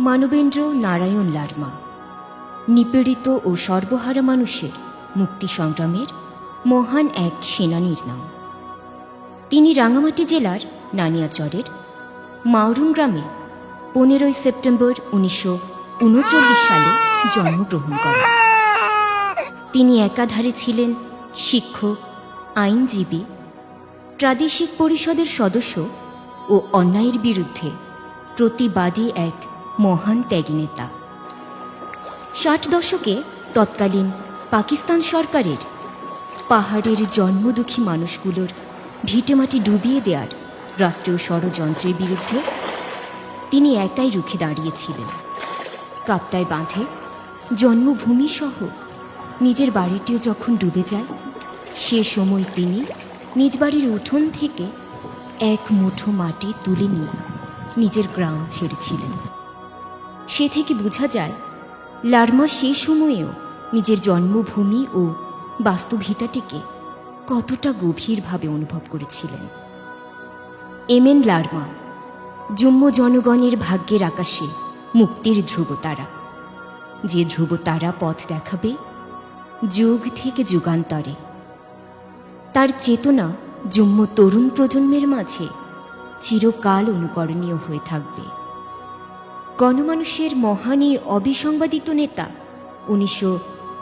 মানবেন্দ্র নারায়ণ লার্মা। নিপীড়িত ও সর্বহারা মানুষের মুক্তি সংগ্রামের মহান এক সেনানীর নাম। তিনি রাঙামাটি জেলার নানিয়াচরের মাউরুম গ্রামে পনেরোই সেপ্টেম্বর উনিশশো উনচল্লিশ সালে জন্মগ্রহণ করেন। তিনি একাধারে ছিলেন শিক্ষক, আইনজীবী, প্রাদেশিক পরিষদের সদস্য ও অন্যায়ের বিরুদ্ধে প্রতিবাদী এক মহান ত্যাগী নেতা। ষাট দশকে তৎকালীন পাকিস্তান সরকারের পাহাড়ের জন্মদুখী মানুষগুলোর ভিটেমাটি ডুবিয়ে দেওয়ার রাষ্ট্রীয় ষড়যন্ত্রের বিরুদ্ধে তিনি একাই রুখে দাঁড়িয়েছিলেন। কাপ্তায় বাঁধে জন্মভূমি সহ নিজের বাড়িটিও যখন ডুবে যায়, সে সময় তিনি নিজ বাড়ির উঠোন থেকে এক মুঠো মাটি তুলে নিয়ে নিজের গ্রাম ছেড়েছিলেন। সে থেকে বোঝা যায়, লার্মা সেই সময়েও নিজের জন্মভূমি ও বাস্তুভিটাটিকে কতটা গভীরভাবে অনুভব করেছিলেন। এম এন লার্মা জম্মু জনগণের ভাগ্যের আকাশে মুক্তির ধ্রুবতারা। যে ধ্রুবতারা পথ দেখাবে, যুগ থেকে যুগান্তরে। তার চেতনা জম্মু তরুণ প্রজন্মের মাঝে চিরকাল অনুকরণীয় হয়ে থাকবে। গণমানুষের মহানী অবিসংবাদিত নেতা উনিশশো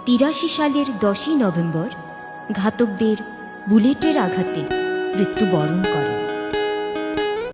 তিরাশি সালের দশই নভেম্বর ঘাতকদের বুলেটের আঘাতে মৃত্যুবরণ করেন।